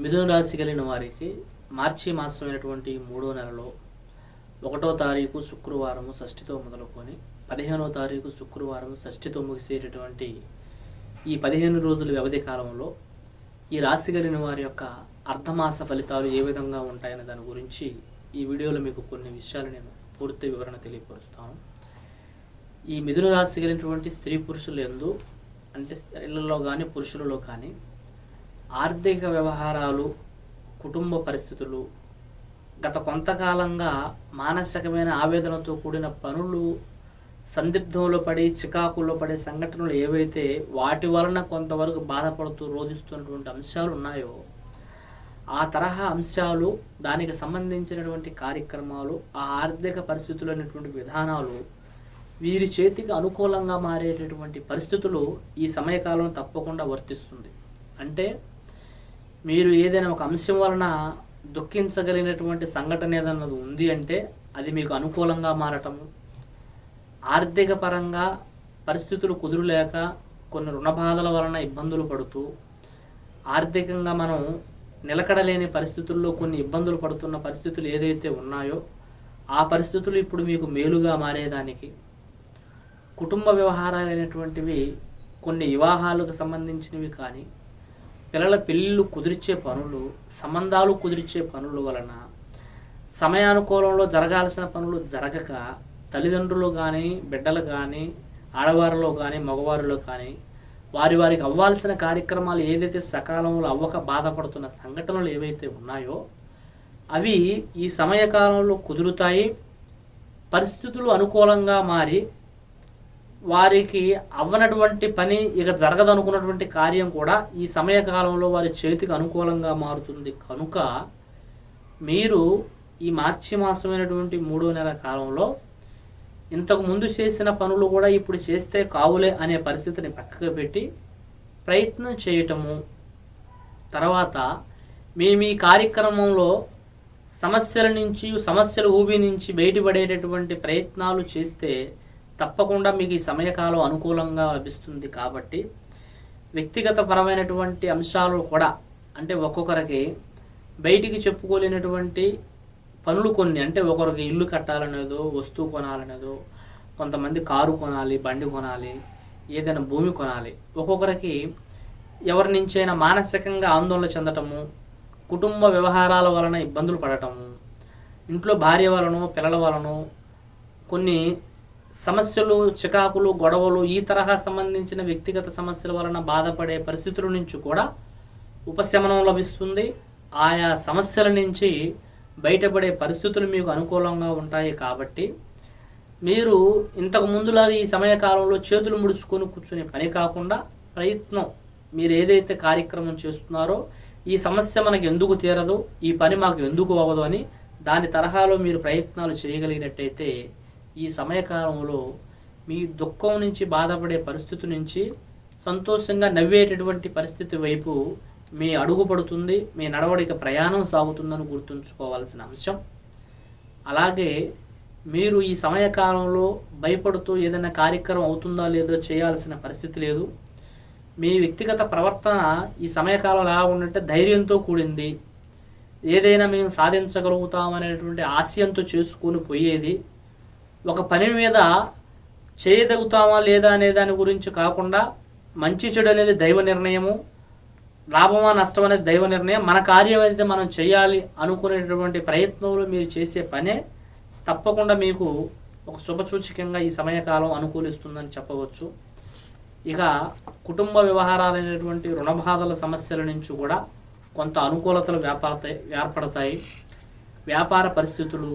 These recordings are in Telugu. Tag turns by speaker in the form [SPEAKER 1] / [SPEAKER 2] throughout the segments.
[SPEAKER 1] మిథున రాశి కలిగిన వారికి మార్చి మాసమైనటువంటి మూడో నెలలో ఒకటో తారీఖు శుక్రవారము షష్ఠితో మొదలుకొని పదిహేనో తారీఖు శుక్రవారం షష్ఠితో ముగిసేటటువంటి ఈ పదిహేను రోజుల వ్యవధి కాలంలో ఈ రాశి కలిగిన వారి యొక్క అర్ధమాస ఫలితాలు ఏ విధంగా ఉంటాయనే దాని గురించి ఈ వీడియోలో మీకు కొన్ని విషయాలు నేను పూర్తి వివరణ తెలియపరుస్తాను. ఈ మిథున రాశి కలిగినటువంటి స్త్రీ పురుషులు ఎందు అంటే స్త్రీలలో కానీ పురుషులలో కానీ ఆర్థిక వ్యవహారాలు కుటుంబ పరిస్థితులు గత కొంతకాలంగా మానసికమైన ఆవేదనతో కూడిన పనులు సందిగ్ధంలో పడి చికాకుల్లో పడే సంఘటనలు ఏవైతే వాటి వలన కొంతవరకు బాధపడుతూ రోధిస్తున్నటువంటి అంశాలు ఉన్నాయో ఆ తరహా అంశాలు దానికి సంబంధించినటువంటి కార్యక్రమాలు ఆ ఆర్థిక పరిస్థితులు అనేటువంటి విధానాలు వీరి చేతికి అనుకూలంగా మారేటటువంటి పరిస్థితులు ఈ సమయకాలం తప్పకుండా వర్తిస్తుంది. అంటే మీరు ఏదైనా ఒక అంశం వలన దుఃఖించగలిగినటువంటి సంఘటన ఏదైనా ఉంది అంటే అది మీకు అనుకూలంగా మారటము ఆర్థిక పరంగా పరిస్థితులు కుదురులేక కొన్ని రుణ బాధల వలన ఇబ్బందులు పడుతూ ఆర్థికంగా మనం నిలకడలేని పరిస్థితుల్లో కొన్ని ఇబ్బందులు పడుతున్న పరిస్థితులు ఏదైతే ఉన్నాయో ఆ పరిస్థితులు ఇప్పుడు మీకు మేలుగా మారేదానికి కుటుంబ వ్యవహారాలైనటువంటివి కొన్ని వివాహాలకు సంబంధించినవి కానీ పిల్లల పెళ్ళిళ్ళు కుదిర్చే పనులు సంబంధాలు కుదిర్చే పనుల వలన సమయానుకూలంలో జరగాల్సిన పనులు జరగక తల్లిదండ్రులు కానీ బిడ్డలు కానీ ఆడవారిలో కానీ మగవారిలో కానీ వారి వారికి అవ్వాల్సిన కార్యక్రమాలు ఏదైతే సకాలంలో అవ్వక బాధపడుతున్న సంఘటనలు ఏవైతే ఉన్నాయో అవి ఈ సమయకాలంలో కుదురుతాయి పరిస్థితులు అనుకూలంగా మారి వారికి అవ్వనటువంటి పని ఇక జరగదనుకున్నటువంటి కార్యం కూడా ఈ సమయకాలంలో వారి చేతికి అనుకూలంగా మారుతుంది. కనుక మీరు ఈ మార్చి మాసమైనటువంటి మూడో నెల కాలంలో ఇంతకు ముందు చేసిన పనులు కూడా ఇప్పుడు చేస్తే కావులే అనే పరిస్థితిని పక్కకు పెట్టి ప్రయత్నం చేయటము తర్వాత మేము ఈ కార్యక్రమంలో సమస్యల నుంచి సమస్యల ఊబి నుంచి బయటపడేటటువంటి ప్రయత్నాలు చేస్తే తప్పకుండా మీకు ఈ సమయకాలం అనుకూలంగా లభిస్తుంది కాబట్టి వ్యక్తిగత పరమైనటువంటి అంశాలు కూడా అంటే ఒక్కొక్కరికి బయటికి చెప్పుకోలేనటువంటి పనులు కొన్ని అంటే ఒకరికి ఇల్లు కట్టాలనేదో వస్తువు కొనాలనేదో కొంతమంది కారు కొనాలి బండి కొనాలి ఏదైనా భూమి కొనాలి. ఒక్కొక్కరికి ఎవరి నుంచైనా మానసికంగా ఆందోళన చెందటము కుటుంబ వ్యవహారాల వలన ఇబ్బందులు పడటము ఇంట్లో భార్య వలన పిల్లల వలన కొన్ని సమస్యలు చికాకులు గొడవలు ఈ తరహా సంబంధించిన వ్యక్తిగత సమస్యల వలన బాధపడే పరిస్థితుల నుంచి కూడా ఉపశమనం లభిస్తుంది. ఆయా సమస్యల నుంచి బయటపడే పరిస్థితులు మీకు అనుకూలంగా ఉంటాయి కాబట్టి మీరు ఇంతకు ముందులాగా ఈ సమయకాలంలో చేతులు ముడుచుకొని కూర్చునే పని కాకుండా ప్రయత్నం మీరు ఏదైతే కార్యక్రమం చేస్తున్నారో ఈ సమస్య మనకు ఎందుకు తీరదు ఈ పని మాకు ఎందుకు అవ్వదు అని దాని తరహాలో మీరు ప్రయత్నాలు చేయగలిగినట్టయితే ఈ సమయకాలంలో మీ దుఃఖం నుంచి బాధపడే పరిస్థితి నుంచి సంతోషంగా నవ్వేటటువంటి పరిస్థితి వైపు మీ అడుగు పడుతుంది మీ నడవడిక ప్రయాణం సాగుతుందని గుర్తుంచుకోవాల్సిన అంశం అలాగే మీరు ఈ సమయకాలంలో భయపడుతూ ఏదైనా కార్యక్రమం అవుతుందా లేదో చేయాల్సిన పరిస్థితి లేదు. మీ వ్యక్తిగత ప్రవర్తన ఈ సమయకాలం ఎలా ఉండంటే ధైర్యంతో కూడింది. ఏదైనా మేము సాధించగలుగుతామనేటువంటి ఆశయంతో చేసుకొని పోయేది. ఒక పని మీద చేయదగుతామా లేదా అనే దాని గురించి కాకుండా మంచి చెడు అనేది దైవ నిర్ణయము లాభమా నష్టం అనేది దైవ నిర్ణయం. మన కార్యం అయితే మనం చేయాలి అనుకునేటటువంటి ప్రయత్నంలో మీరు చేసే పనే తప్పకుండా మీకు ఒక శుభసూచకంగా ఈ సమయకాలం అనుకూలిస్తుందని చెప్పవచ్చు. ఇక కుటుంబ వ్యవహారాలైనటువంటి రుణ బాధల సమస్యల నుంచి కూడా కొంత అనుకూలతలు వ్యాపారతాయి ఏర్పడతాయి. వ్యాపార పరిస్థితులు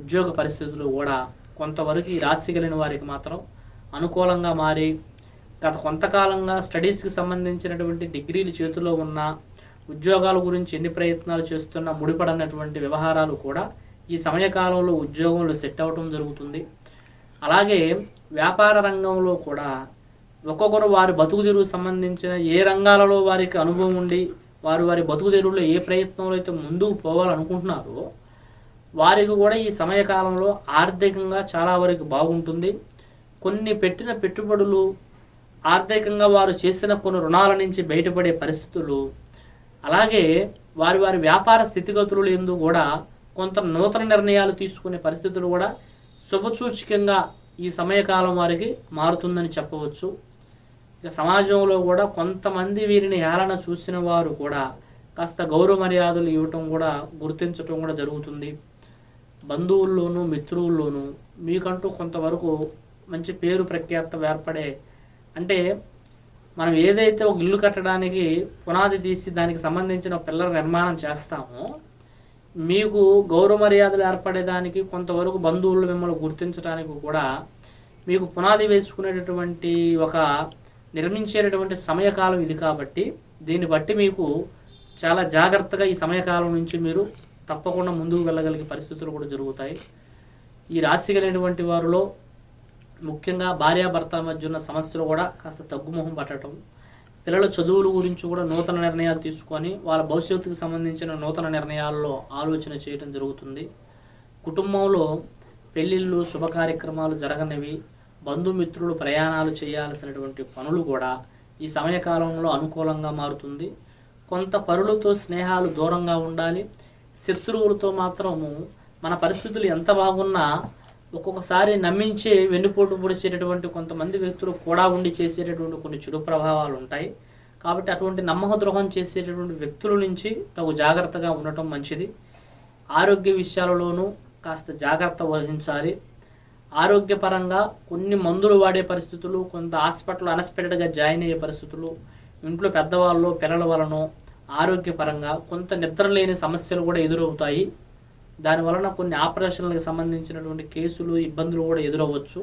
[SPEAKER 1] ఉద్యోగ పరిస్థితులు కూడా కొంతవరకు ఈ రాశి కలిగిన వారికి మాత్రం అనుకూలంగా మారి గత కొంతకాలంగా స్టడీస్కి సంబంధించినటువంటి డిగ్రీలు చేతిలో ఉన్న ఉద్యోగాల గురించి ఎన్ని ప్రయత్నాలు చేస్తున్నా ముడిపడనటువంటి వ్యవహారాలు కూడా ఈ సమయకాలంలో ఉద్యోగంలో సెట్ అవ్వటం జరుగుతుంది. అలాగే వ్యాపార రంగంలో కూడా ఒక్కొక్కరు వారి బతుకు సంబంధించిన ఏ రంగాలలో వారికి అనుభవం ఉండి వారు వారి బతుకుదెరువులో ఏ ప్రయత్నంలో అయితే ముందుకు పోవాలనుకుంటున్నారో వారికి కూడా ఈ సమయకాలంలో ఆర్థికంగా చాలా వరకు బాగుంటుంది. కొన్ని పెట్టిన పెట్టుబడులు ఆర్థికంగా వారు చేసిన కొన్ని రుణాల నుంచి బయటపడే పరిస్థితులు అలాగే వారి వారి వ్యాపార స్థితిగతులు ఎందు కూడా కొంత నూతన నిర్ణయాలు తీసుకునే పరిస్థితులు కూడా శుభసూచకంగా ఈ సమయకాలం వారికి మారుతుందని చెప్పవచ్చు. ఇక సమాజంలో కూడా కొంతమంది వీరిని ఏలన చూసిన వారు కూడా కాస్త గౌరవ మర్యాదలు ఇవ్వటం కూడా గుర్తించటం కూడా జరుగుతుంది. బంధువుల్లోనూ మిత్రువుల్లోనూ మీకంటూ కొంతవరకు మంచి పేరు ప్రఖ్యాత ఏర్పడే అంటే మనం ఏదైతే ఒక ఇల్లు కట్టడానికి పునాది తీసి దానికి సంబంధించిన పిల్లల నిర్మాణం చేస్తామో మీకు గౌరవ మర్యాదలు ఏర్పడేదానికి కొంతవరకు బంధువులు మిమ్మల్ని గుర్తించడానికి కూడా మీకు పునాది వేసుకునేటటువంటి ఒక నిర్మించేటటువంటి సమయకాలం ఇది కాబట్టి దీన్ని బట్టి మీకు చాలా జాగ్రత్తగా ఈ సమయకాలం నుంచి మీరు తప్పకుండా ముందుకు వెళ్ళగలిగే పరిస్థితులు కూడా జరుగుతాయి. ఈ రాశి కలిగినటువంటి వారిలో ముఖ్యంగా భార్యాభర్తల మధ్య ఉన్న సమస్యలు కూడా కాస్త తగ్గుముఖం పట్టడం పిల్లల చదువుల గురించి కూడా నూతన నిర్ణయాలు తీసుకొని వాళ్ళ భవిష్యత్తుకు సంబంధించిన నూతన నిర్ణయాల్లో ఆలోచన చేయడం జరుగుతుంది. కుటుంబంలో పెళ్ళిళ్ళు శుభ కార్యక్రమాలు జరగనివి బంధుమిత్రులు ప్రయాణాలు చేయాల్సినటువంటి పనులు కూడా ఈ సమయకాలంలో అనుకూలంగా మారుతుంది. కొంత పరులతో స్నేహాలు దూరంగా ఉండాలి. శత్రువులతో మాత్రము మన పరిస్థితులు ఎంత బాగున్నా ఒక్కొక్కసారి నమ్మించి వెన్నుపోటు పొడిచేటటువంటి కొంతమంది వ్యక్తులు కూడా ఉండి చేసేటటువంటి కొన్ని చెడు ప్రభావాలు ఉంటాయి. కాబట్టి అటువంటి నమ్మకద్రోహం చేసేటటువంటి వ్యక్తుల నుంచి తగు జాగ్రత్తగా ఉండటం మంచిది. ఆరోగ్య విషయాలలోనూ కాస్త జాగ్రత్త వహించాలి. ఆరోగ్యపరంగా కొన్ని మందులు వాడే పరిస్థితులు కొంత హాస్పిటల్ అన్ఎక్స్పెక్టెడ్గా జాయిన్ అయ్యే పరిస్థితులు ఇంట్లో పెద్దవాళ్ళు పిల్లల వలనో ఆరోగ్యపరంగా కొంత నిద్ర లేని సమస్యలు కూడా ఎదురవుతాయి. దాని వలన కొన్ని ఆపరేషన్లకు సంబంధించినటువంటి కేసులు ఇబ్బందులు కూడా ఎదురవ్వచ్చు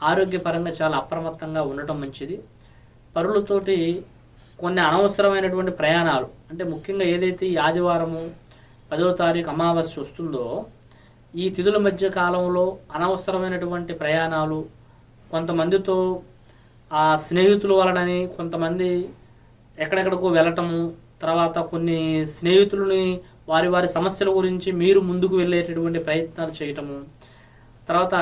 [SPEAKER 1] ఆరోగ్యపరంగా చాలా అప్రమత్తంగా ఉండటం మంచిది. పరులతోటి కొన్ని అనవసరమైనటువంటి ప్రయాణాలు అంటే ముఖ్యంగా ఏదైతే ఈ ఆదివారము పదో తారీఖు అమావాస్య వస్తుందో ఈ తిథుల మధ్య కాలంలో అనవసరమైనటువంటి ప్రయాణాలు కొంతమందితో ఆ స్నేహితుల వలనని కొంతమంది ఎక్కడెక్కడికో వెళ్ళటము తర్వాత కొన్ని స్నేహితులని వారి వారి సమస్యల గురించి మీరు ముందుకు వెళ్ళేటటువంటి ప్రయత్నాలు చేయటము. తర్వాత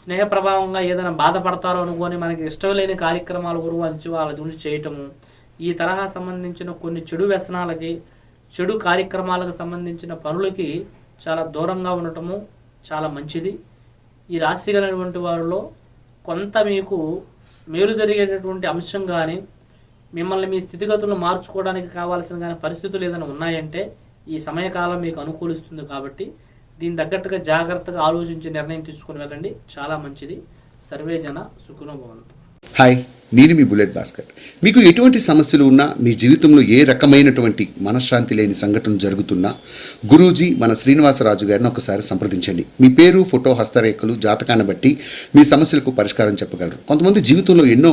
[SPEAKER 1] స్నేహ ప్రభావంగా ఏదైనా బాధపడతారో అనుకొని మనకి ఇష్టం లేని కార్యక్రమాల గురించి వాళ్ళ గురించి చేయటము. ఈ తరహా సంబంధించిన కొన్ని చెడు వ్యసనాలకి చెడు కార్యక్రమాలకు సంబంధించిన పనులకి చాలా దూరంగా ఉండటము చాలా మంచిది. ఈ రాశి కలిగినటువంటి వారిలో కొంత మీకు మేలు జరిగేటటువంటి అంశం కానీ మిమ్మల్ని మీ స్థితిగతులను మార్చుకోవడానికి కావాల్సిన కానీ పరిస్థితులు ఏదైనా ఉన్నాయంటే ఈ సమయకాలం మీకు అనుకూలిస్తుంది కాబట్టి దీని తగ్గట్టుగా జాగ్రత్తగా ఆలోచించి నిర్ణయం తీసుకుని వెళ్ళండి. చాలా మంచిది. సర్వే జన భవంతు.
[SPEAKER 2] హాయ్ నేను మీ బుల్లెట్ భాస్కర్. మీకు ఎటువంటి సమస్యలు ఉన్నా మీ జీవితంలో ఏ రకమైనటువంటి మనశ్శాంతి లేని సంఘటన జరుగుతున్నా గురూజీ మన శ్రీనివాసరాజు గారిని ఒకసారి సంప్రదించండి. మీ పేరు ఫోటో హస్తరేఖలు జాతకాన్ని బట్టి మీ సమస్యలకు పరిష్కారం చెప్పగలరు. కొంతమంది జీవితంలో ఎన్నో